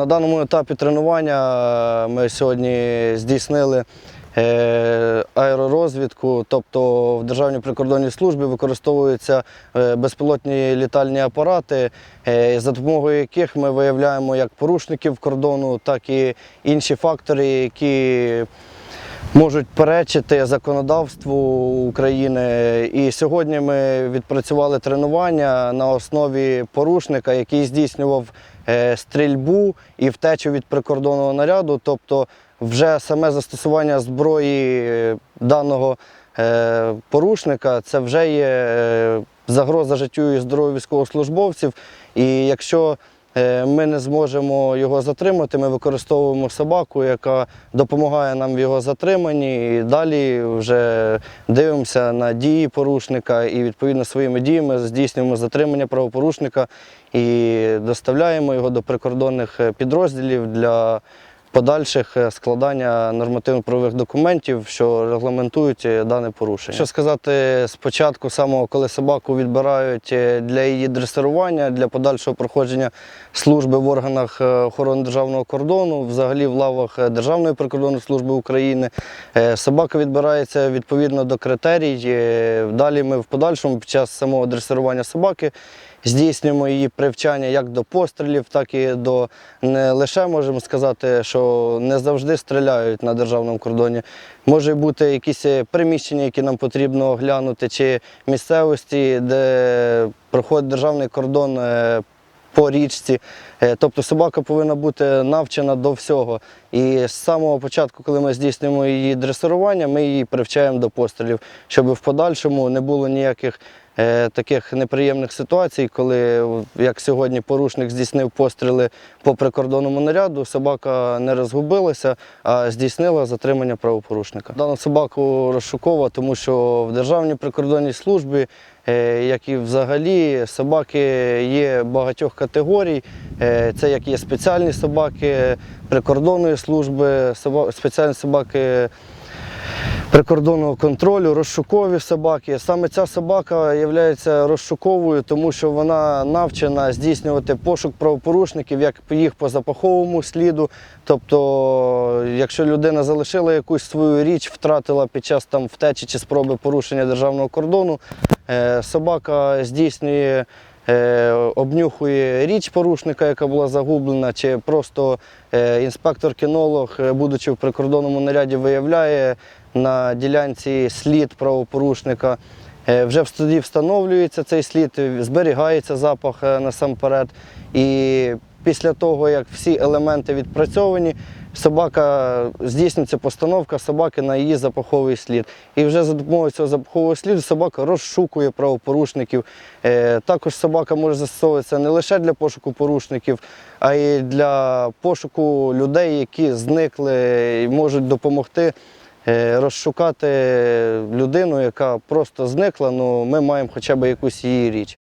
На даному етапі тренування ми сьогодні здійснили е, аеророзвідку, тобто в Державній прикордонній службі використовуються е, безпілотні літальні апарати, е, за допомогою яких ми виявляємо як порушників кордону, так і інші фактори, які можуть перечити законодавству України. І сьогодні ми відпрацювали тренування на основі порушника, який здійснював е, стрільбу і втечу від прикордонного наряду. Тобто, вже саме застосування зброї е, даного е, порушника це вже є загроза життю і здоров'ю військовослужбовців. І якщо ми не зможемо його затримати, ми використовуємо собаку, яка допомагає нам в його затриманні. І далі вже дивимося на дії порушника і відповідно своїми діями здійснюємо затримання правопорушника і доставляємо його до прикордонних е, підрозділів для подальших е, складання нормативно-правових документів, що регламентують е, дане порушення. Що сказати спочатку, самого коли собаку відбирають е, для її дресирування, для подальшого проходження служби в органах охорони державного кордону, взагалі в лавах Державної прикордонної служби України, собака відбирається відповідно до критерій. Далі ми в подальшому під час самого дресирування собаки здійснюємо її привчання як до пострілів, так і до не лише можемо сказати, що не завжди стріляють на державному кордоні. Може бути якісь приміщення, які нам потрібно оглянути, чи місцевості, де проходить державний кордон. е, По річці, Е, тобто собака повинна бути навчена до всього. І з самого початку, коли ми здійснюємо її дресирування, ми її привчаємо до пострілів, щоб в подальшому не було ніяких е, таких неприємних ситуацій, коли, як сьогодні, порушник здійснив постріли по прикордонному наряду, собака не розгубилася, а здійснила затримання правопорушника. Дану собаку розшукова, тому що в Державній прикордонній службі, е, як і взагалі, собаки є багатьох категорій. Е, Це як є спеціальні собаки прикордонної служби, спеціальні собаки прикордонного контролю, розшукові собаки. Саме ця собака є розшуковою, тому що вона навчена здійснювати пошук правопорушників як їх по запаховому сліду. Тобто, якщо людина залишила якусь свою річ, втратила під час там втечі чи спроби порушення державного кордону, е, собака здійснює. Е, Обнюхує річ порушника, яка була загублена, чи просто е, інспектор-кінолог, е, будучи в прикордонному наряді, виявляє на ділянці слід правопорушника. Вже в суді встановлюється цей слід, зберігається запах насамперед. І після того, як всі елементи відпрацьовані, собака здійснюється постановка собаки на її запаховий слід. І вже за допомогою цього запахового сліду собака розшукує правопорушників. Е, Також собака може застосовуватися не лише для пошуку порушників, а й для пошуку людей, які зникли і можуть допомогти е, розшукати людину, яка просто зникла, ну ми маємо хоча б якусь її річ.